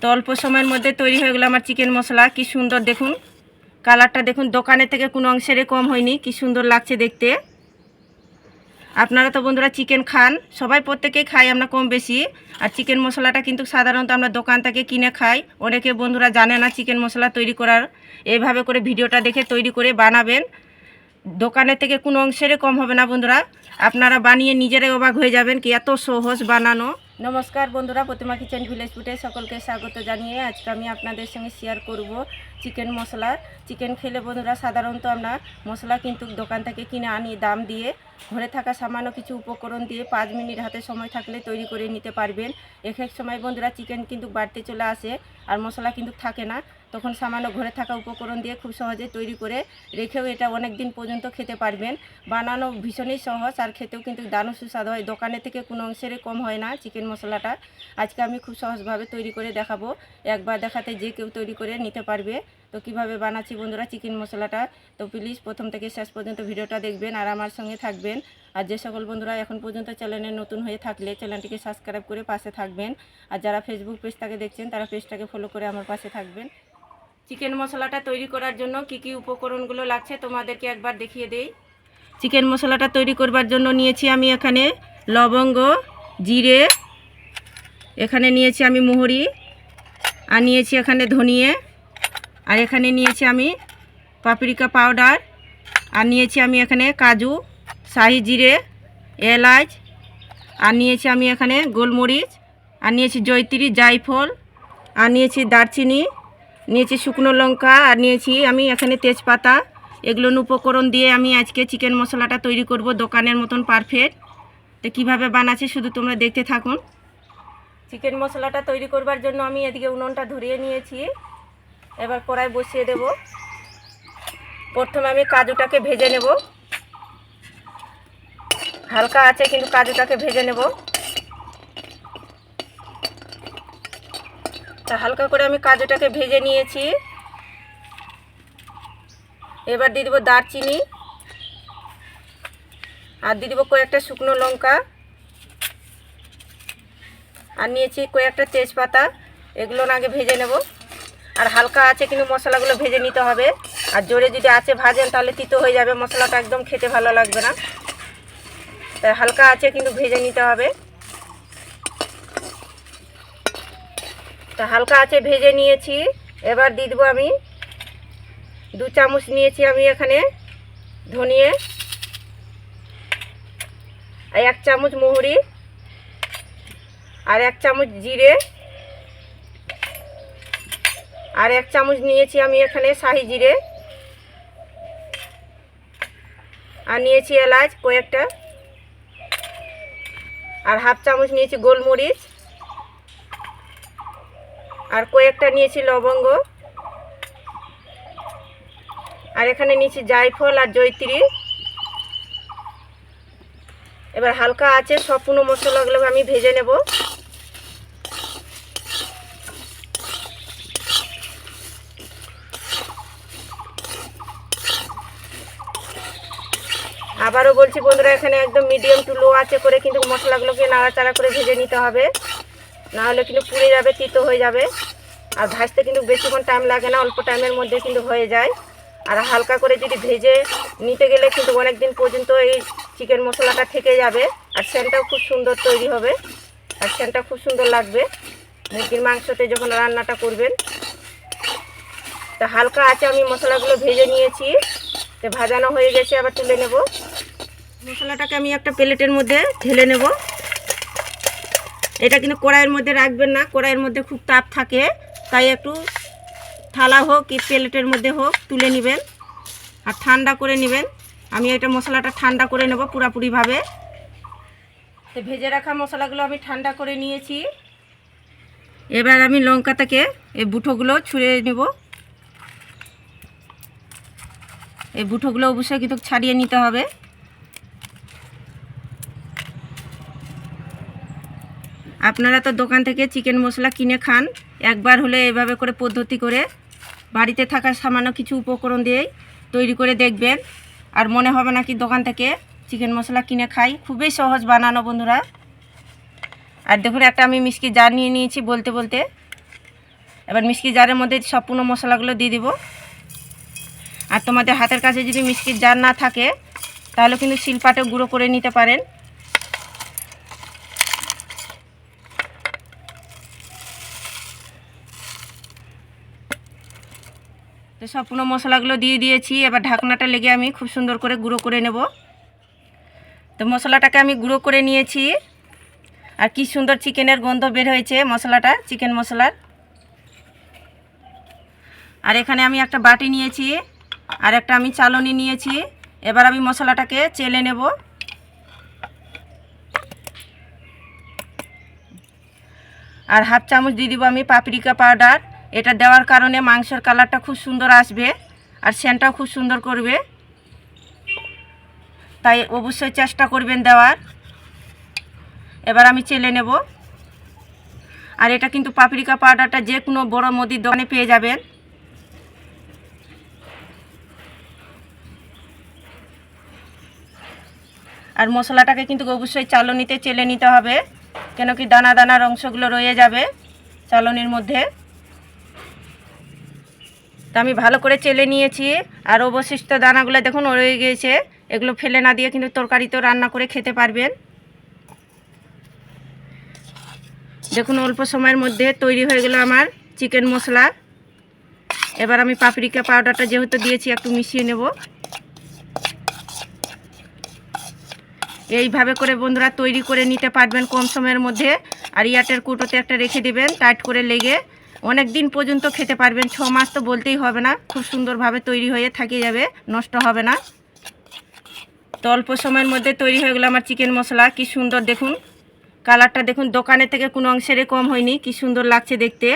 তো অল্প সময়ের মধ্যে তৈরি হয়ে গেলো আমার চিকেন মশলা। কি সুন্দর দেখুন। কালারটা দেখুন দোকানের থেকে কোনো অংশেরই কম হয়নি। কি সুন্দর লাগছে দেখতে। আপনারা তো বন্ধুরা চিকেন খান। সবাই প্রত্যেকেই খাই আমরা কম বেশি। আর চিকেন মশলাটা কিন্তু সাধারণত আমরা দোকান থেকে কিনে খাই। অনেকে বন্ধুরা জানে না চিকেন মশলা তৈরি করার। এইভাবে করে ভিডিওটা দেখে তৈরি করে বানাবেন। দোকানের থেকে কোনো অংশেরই কম হবে না বন্ধুরা। আপনারা বানিয়ে নিজেরাই অবাক হয়ে যাবেন কি এত সহজ বানানো। নমস্কার বন্ধুরা, প্রতিমা কিচেন ভিলেজ ফুটে সকলকে স্বাগত জানিয়ে আজকে আমি আপনাদের সঙ্গে শেয়ার করব চিকেন মশলা। চিকেন খেলে বন্ধুরা, সাধারণত আমরা মশলা কিন্তু দোকান থেকে কিনে আনি দাম দিয়ে। ঘরে থাকা সামান্য কিছু উপকরণ দিয়ে পাঁচ মিনিট হাতে সময় থাকলে তৈরি করে নিতে পারবেন। এক এক সময় বন্ধুরা, চিকেন কিন্তু বাড়তে চলে আসে আর মশলা কিন্তু থাকে না। তখন সামান্য ঘরে থাকা উপকরণ দিয়ে খুব সহজে তৈরি করে রেখেও এটা অনেক দিন পর্যন্ত খেতে পারবেন। বানানো ভীষণই সহজ আর খেতেও কিন্তু দারুণ সুস্বাদু হয়। দোকানে থেকে কোনো অংশেরই কম হয় না চিকেন মশলাটা। আজকে আমি খুব সহজভাবে তৈরি করে দেখাবো। একবার দেখাতে যে কেউ তৈরি করে নিতে পারবে। তো কীভাবে বানাচ্ছি বন্ধুরা চিকেন মশলাটা? তো প্লিজ প্রথম থেকে শেষ পর্যন্ত ভিডিওটা দেখবেন আর আমার সঙ্গে থাকবেন। আর যে সকল বন্ধুরা এখন পর্যন্ত চ্যানেলে নতুন হয়ে থাকলে চ্যানেলটিকে সাবস্ক্রাইব করে পাশে থাকবেন। আর যারা ফেসবুক পেজটাকে দেখছেন, তারা পেজটাকে ফলো করে আমার পাশে থাকবেন। চিকেন মশলাটা তৈরি করার জন্য কি কি উপকরণগুলো লাগছে তোমাদেরকে একবার দেখিয়ে দেই। চিকেন মশলাটা তৈরি করবার জন্য নিয়েছি আমি এখানে লবঙ্গ, জিরে, এখানে নিয়েছি আমি মোহরি, আর নিয়েছি এখানে ধনিয়ে, আর এখানে নিয়েছি আমি পাপরিকা পাউডার, আর নিয়েছি আমি এখানে কাজু, শাহি জিরে, এলাচ, আর নিয়েছি আমি এখানে গোলমরিচ, আর নিয়েছি জয়তিরি জায়ফল, আর নিয়েছি দারচিনি নিয়েছি শুকনো লঙ্কা আর নিয়েছি আমি এখানে তেজপাতা। এগুলো উপকরণ দিয়ে আমি আজকে চিকেন মশলাটা তৈরি করব দোকানের মতন পারফেক্ট তো কীভাবে বানাচ্ছি শুধু তোমরা দেখতে থাকুন। চিকেন মশলাটা তৈরি করবার জন্য আমি এদিকে উনুনটা ধরিয়ে নিয়েছি। এবার কড়াই বসিয়ে দেব। প্রথমে আমি কাজুটাকে ভেজে নেব। হালকা আছে কিন্তু কাজুটাকে ভেজে নেব। হালকা করে আমি কাজুটাকে ভেজে নিয়েছি। এবার দিয়ে দেবো দারচিনি আর দিয়ে দেবো কয়েকটা শুকনো লঙ্কা আর নিয়েছি কয়েকটা তেজপাতা, এগুলো আগে ভেজে নেব। আর হালকা আছে কিন্তু মশলাগুলো ভেজে নিতে হবে। আর জোরে যদি আছে ভাজেন তাহলে তিতো হয়ে যাবে, মশলাটা একদম খেতে ভালো লাগবে না। তাই হালকা আছে কিন্তু ভেজে নিতে হবে। তা হালকা আছে, ভেজে নিয়েছি। এবার দিয়ে দেবো আমি দু চামচ নিয়েছি আমি এখানে ধনিয়ে আর এক চামচ মোহরি আর এক চামচ জিরে আর এক চামচ নিয়েছি আমি এখানে শাহি জিরে আর নিয়েছি এলাচ কয়েকটা আর হাফ চামচ নিয়েছি গোলমরিচ আর কয়েকটা নিয়েছি লবঙ্গ। আর এখানে নিয়েছি জায়ফল আর জৈত্রী এবার হালকা আছে, সম্পূর্ণ মশলাগুলো আমি ভেজে নেব। আবারও বলছি বন্ধুরা, এখানে একদম মিডিয়াম টু লো আছে করে কিন্তু মশলাগুলোকে নাড়াচাড়া করে ভেজে নিতে হবে। না হলে কিন্তু পুড়ে যাবে, তিতো হয়ে যাবে। আর ভাজতে কিন্তু বেশিক্ষণ টাইম লাগে না, অল্প টাইমের মধ্যে কিন্তু হয়ে যায়। আর হালকা করে যদি ভেজে নিতে গেলে কিন্তু অনেক দিন পর্যন্ত এই চিকেন মশলাটা থেকে যাবে। আর সেন্টটাও খুব সুন্দর তৈরি হবে। আর সেন্টটা খুব সুন্দর লাগবে। মুরগির মাংসতে যখন রান্নাটা করবেন, তা হালকা আছে আমি মশলাগুলো ভেজে নিয়েছি। তো ভাজানো হয়ে গেছে, আবার তুলে নেব। মশলাটাকে আমি একটা প্লেটের মধ্যে ঢেলে নেব। এটা কিন্তু কড়াইয়ের মধ্যে রাখবেন না, কড়াইয়ের মধ্যে খুব তাপ থাকে, তাই একটু থালা হোক কি প্লেটের মধ্যে হোক তুলে নেবেন আর ঠান্ডা করে নেবেন। আমি এটা মশলাটা ঠান্ডা করে নেব পুরাপুরিভাবে। তো ভেজে রাখা মশলাগুলো আমি ঠান্ডা করে নিয়েছি। এবার আমি লঙ্কা থেকে এই বুটোগুলো ছুঁড়ে নেব। এই বুটোগুলো অবশ্যই কিন্তু ছাড়িয়ে নিতে হবে। আপনারা তো দোকান থেকে চিকেন মশলা কিনে খান। একবার হলে এভাবে করে পদ্ধতি করে বাড়িতে থাকা সামান্য কিছু উপকরণ দিয়েই তৈরি করে দেখবেন। আর মনে হবে না কি দোকান থেকে চিকেন মশলা কিনে খাই। খুবই সহজ বানানো বন্ধুরা। আর দেখুন, একটা আমি মিষ্টি জার নিয়ে নিয়েছি বলতে বলতে। এবার মিষ্টি জারের মধ্যে সম্পূর্ণ মশলাগুলো দিয়ে দিব। আর তোমাদের হাতের কাছে যদি মিষ্টির জার না থাকে, তাহলে কিন্তু শিলপাটে গুঁড়ো করে নিতে পারেন। তো সম্পূর্ণ মশলাগুলো দিয়ে দিয়েছি। এবার ঢাকনাটা লেগে আমি খুব সুন্দর করে গুঁড়ো করে নেব। তো মশলাটাকে আমি গুঁড়ো করে নিয়েছি। আর কি সুন্দর চিকেনের গন্ধ বের হয়েছে মশলাটা, চিকেন মশলার। আর এখানে আমি একটা বাটি নিয়েছি আর একটা আমি চালনি নিয়েছি। এবার আমি মশলাটাকে চেলে নেব। আর হাফ চামচ দিয়ে দিব আমি পাপরিকা পাউডার। এটা দেওয়ার কারণে মাংসের কালারটা খুব সুন্দর আসবে আর সেন্টটাও খুব সুন্দর করবে। তাই অবশ্যই চেষ্টা করবেন দেওয়ার। এবার আমি চেলে নেব। আর এটা কিন্তু পাপড়িকা পাউডারটা যে কোনো বড় মুদির দোকানে পেয়ে যাবেন। আর মশলাটাকে কিন্তু অবশ্যই চালনিতে চেলে নিতে হবে, কেন কি দানা দানার অংশগুলো রয়ে যাবে চালনির মধ্যে। তো আমি ভালো করে চেলে নিয়েছি আর অবশিষ্ট দানাগুলো দেখুন রয়ে গিয়েছে। এগুলো ফেলে না দিয়ে কিন্তু তরকারিতেও রান্না করে খেতে পারবেন। দেখুন অল্প সময়ের মধ্যে তৈরি হয়ে গেল আমার চিকেন মশলা। এবার আমি পাপরিকা পাউডারটা যেহেতু দিয়েছি, একটু মিশিয়ে নেব। এইভাবে করে বন্ধুরা তৈরি করে নিতে পারবেন কম সময়ের মধ্যে। আর ইয়াটের কুটোতে একটা রেখে দেবেন, টাইট করে লেগে। অনেক দিন পর্যন্ত খেতে পারবেন, ছ মাস তো বলতেই হবে না, খুব সুন্দরভাবে তৈরি হয়ে থাকে যাবে, নষ্ট হবে না। তো অল্প সময়ের মধ্যে তৈরি হয়ে গেলো আমার চিকেন মশলা, কি সুন্দর দেখুন। কালারটা দেখুন, দোকানের থেকে কোনো অংশেরই কম হয়নি, কি সুন্দর লাগছে দেখতে।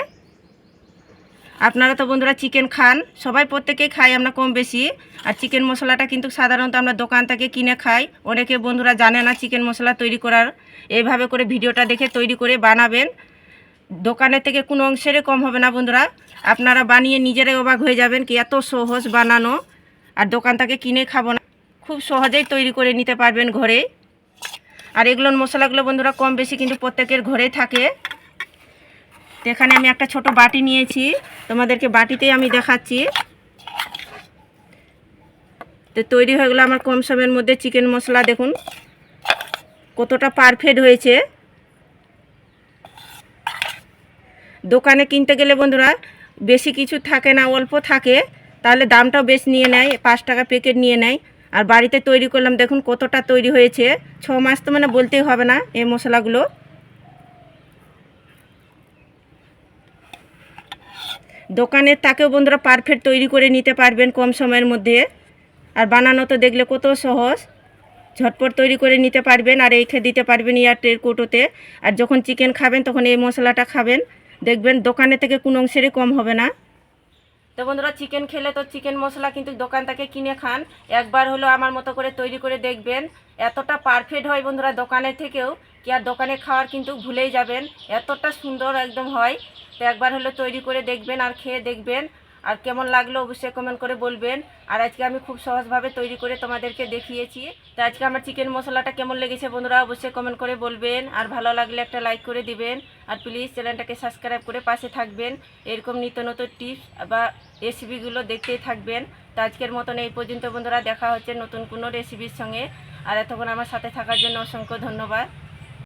আপনারা তো বন্ধুরা চিকেন খান, সবাই প্রত্যেকেই খাই আমরা কম বেশি। আর চিকেন মশলাটা কিন্তু সাধারণত আমরা দোকান থেকে কিনে খাই। অনেকে বন্ধুরা জানে না চিকেন মশলা তৈরি করার। এইভাবে করে ভিডিওটা দেখে তৈরি করে বানাবেন। দোকানের থেকে কোনো অংশেরই কম হবে না বন্ধুরা। আপনারা বানিয়ে নিজেরাই অবাক হয়ে যাবেন কি এত সহজ বানানো। আর দোকান থেকে কিনে খাব না। খুব সহজেই তৈরি করে নিতে পারবেন ঘরে। আর এগুলোর মশলাগুলো বন্ধুরা কম বেশি কিন্তু প্রত্যেকের ঘরেই থাকে। তো এখানে আমি একটা ছোট বাটি নিয়েছি। তোমাদেরকে বাটিতেই আমি দেখাচ্ছি। তো তৈরি হয়ে গেলো আমার কম সময়ের মধ্যে চিকেন মশলা। দেখুন, কতটা পারফেক্ট হয়েছে। দোকানে কিনতে গেলে বন্ধুরা, বেশি কিছু থাকে না, অল্প থাকে, তাহলে দামটাও বেশ নিয়ে নেয়, পাঁচ টাকা প্যাকেট নিয়ে নেয়। আর বাড়িতে তৈরি করলাম, দেখুন কতটা তৈরি হয়েছে। ছ মাস তো মানে বলতেই হবে না এই মশলাগুলো। দোকানের তাকেও বন্ধুরা পারফেক্ট তৈরি করে নিতে পারবেন কম সময়ের মধ্যে। আর বানানো তো দেখলে কত সহজ। ঝটপট তৈরি করে নিতে পারবেন আর রেখে দিতে পারবেন এয়ারটেল কোটোতে আর যখন চিকেন খাবেন, তখন এই মশলাটা খাবেন। দেখবেন দোকানে থেকে কোনো অংশেরই কম হবে না। তো বন্ধুরা চিকেন খেলে তো চিকেন মশলা কিন্তু দোকান থেকে কিনে খান। একবার হলো আমার মতো করে তৈরি করে দেখবেন। এতটা পারফেক্ট হয় বন্ধুরা দোকানের থেকেও কি আর দোকানে খাওয়ার কিন্তু ভুলেই যাবেন। এতটা সুন্দর একদম হয়। তো একবার হলো তৈরি করে দেখবেন আর খেয়ে দেখবেন। আর কেমন লাগল অবশ্যই কমেন্ট করে বলবেন। আর আজকে আমি খুব সহজভাবে তৈরি করে তোমাদেরকে দেখিয়েছি। তো আজকে আমার চিকেন মশলাটা কেমন লেগেছে বন্ধুরা অবশ্যই কমেন্ট করে বলবেন। আর ভালো লাগলে একটা লাইক করে দিবেন। আর প্লিজ চ্যানেলটাকে সাবস্ক্রাইব করে পাশে থাকবেন। এরকম নিত্য নতুন টিপস বা রেসিপিগুলো দেখতেই থাকবেন। তো আজকের মতন এই পর্যন্ত বন্ধুরা, দেখা হচ্ছে নতুন কোনো রেসিপির সঙ্গে। আর এতক্ষণ আমার সাথে থাকার জন্য অসংখ্য ধন্যবাদ।